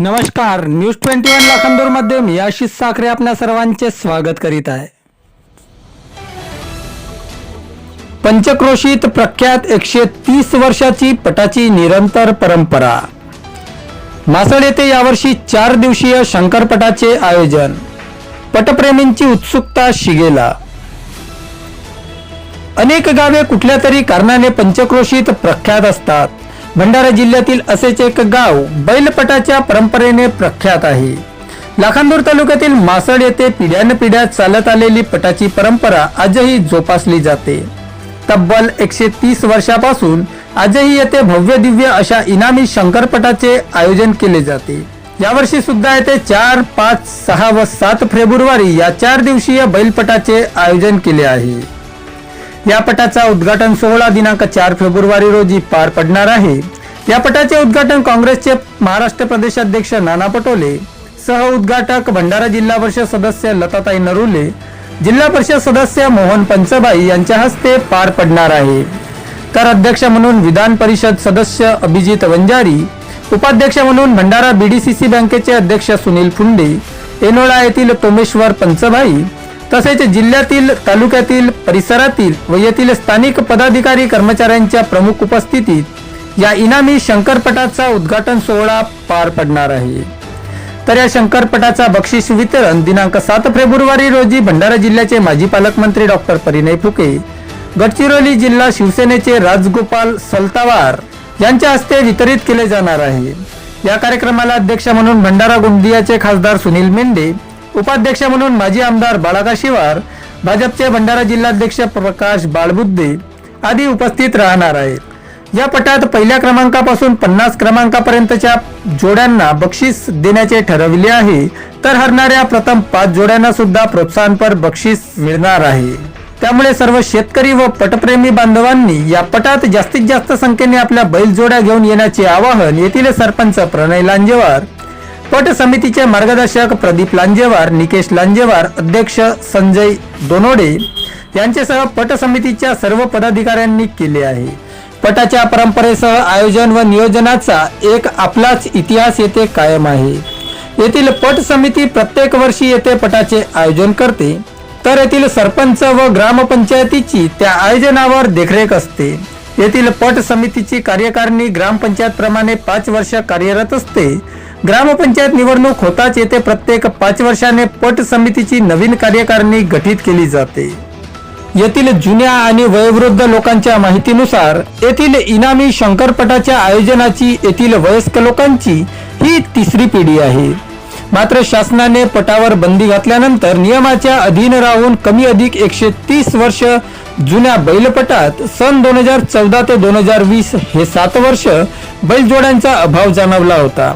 नमस्कार news twenty one लाखांदूरमध्ये मी आशिष साखरे आपल्या सर्वांचे स्वागत करीत आहे. पंचक्रोशीत प्रख्यात एकशे तीस वर्षाची पटाची निरंतर परंपरा. मासळ येथे यावर्षी चार दिवसीय शंकरपटाचे आयोजन. पटप्रेमींची उत्सुकता शिगेला. अनेक गावे कुठल्या तरी कारणाने पंचक्रोशीत प्रख्यात असतात. भंडारा जिल्ह्यातील असेच एक गाव बैलपटाच्या परंपरेने प्रख्यात आहे. लाखांदूर तालुक्यातील मासळ येथे पिढ्यानपिढ्या चालत आलेली पटाची परंपरा आजही जोपासली जाते. तब्बल एकशे तीस वर्षापासून आजही येथे भव्य दिव्य अशा इनामी शंकरपटाचे आयोजन केले जाते. यावर्षी सुद्धा येथे चार पाच सहा व सात फेब्रुवारी या चार दिवसीय बैलपटाचे आयोजन केले आहे. या पटाचा उद्घाटन सोहळा दिनांक चार फेब्रुवारी रोजी पार पडणार आहे. या पटाचे उद्घाटन काँग्रेसचे महाराष्ट्र प्रदेशाध्यक्ष नाना पटोले सह उद्घाटक भंडारा जिल्हा परिषद सदस्य लताताई नरुले जिल्हा परिषद सदस्य मोहन पंचबाई यांच्या हस्ते पार पडणार आहे. तर अध्यक्ष म्हणून विधान परिषद सदस्य अभिजित वंजारी उपाध्यक्ष म्हणून भंडारा बीडीसीसी बँकेचे अध्यक्ष सुनील फुंडे येनोळा येथील तोमेश्वर पंचभाई तसेच जिल्ह्यातील तालुक्यातील परिसरातील व येथील स्थानिक पदाधिकारी कर्मचाऱ्यांच्या प्रमुख उपस्थितीत या इनामी शंकरपटाचा उद्घाटन सोहळा पार पडणार आहे. तर या शंकरपटाचा बक्षीस वितरण दिनांक सात फेब्रुवारी रोजी भंडारा जिल्ह्याचे माजी पालकमंत्री डॉक्टर परिणय फुके गडचिरोली जिल्हा शिवसेनेचे राजगोपाल सलतावार यांच्या हस्ते वितरित केले जाणार आहे. या कार्यक्रमाला अध्यक्ष म्हणून भंडारा गोंदियाचे खासदार सुनील मेंढे उपाध्यक्ष म्हणून माजी आमदार बाळाका शिवार भाजपचे भंडारा जिल्हाध्यक्ष प्रकाश बाळबुद्धे आदी उपस्थित राहणार आहेत. या पटात पहिल्या क्रमांकापासून पन्नास क्रमांकापर्यंतच्या जोड्यांना बक्षीस देण्याचे ठरविले आहे. तर हरणाऱ्या प्रथम पाच जोड्यांना सुद्धा प्रोत्साहनपर बक्षीस मिळणार आहे. त्यामुळे सर्व शेतकरी व पटप्रेमी बांधवांनी या पटात जास्तीत जास्त संख्येने आपल्या बैल जोड्या घेऊन येण्याचे आवाहन येथील सरपंच प्रणय लांजेवार पट समितीचे मार्गदर्शक प्रदीप लांजेवार निकेश लांजेवार अध्यक्ष संजय दोनोडे यांच्यासह पट समितीच्या सर्व पदाधिकाऱ्यांनी केले आहे. पटाच्या परंपरेसह आयोजन व नियोजनाचा एक आपलाच इतिहास येथे कायम आहे. येथील पट समिती प्रत्येक वर्षी येथे पटाचे आयोजन करते तर येथील सरपंच व ग्रामपंचायतीची त्या आयोजनावर देखरेख असते. येथील पट समितीची कार्यकारिणी ग्रामपंचायत प्रमाणे पाच वर्ष कार्यरत असते ग्रामपंचायत निवडणूक होताच येथे प्रत्येक पाच वर्षाने पट समितीची नवीन कार्यकारिणी गठीत केली जाते. येथील जुन्या आणि वयोवृद्ध लोकांच्या माहितीनुसार येथील इनामी शंकरपटाच्या आयोजनाची येथील वयस्क लोकांची ही तिसरी पिढी आहे. मात्र शासनाने पटावर बंदी घातल्यानंतर नियमाच्या अधीन राहून कमी अधिक एकशे तीस वर्ष जुन्या बैलपटात सन दोन हजार चौदा ते दोन हजार वीस हे सात वर्ष बैलजोड्यांचा अभाव जाणवला होता.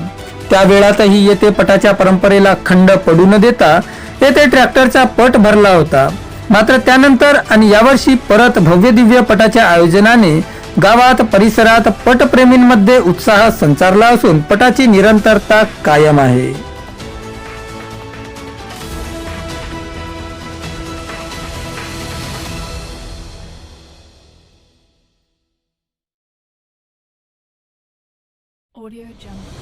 त्या वेळातही येथे पटाच्या परंपरेला खंड पडू न देता येथे ट्रॅक्टरचा पट भरला होता. मात्र त्यानंतर आणि यावर्षी परत भव्य दिव्य पटाच्या आयोजनाने गावात परिसरात पटप्रेमींमध्ये उत्साह संचारला असून पटाची निरंतरता कायम आहे. Audio Jungle.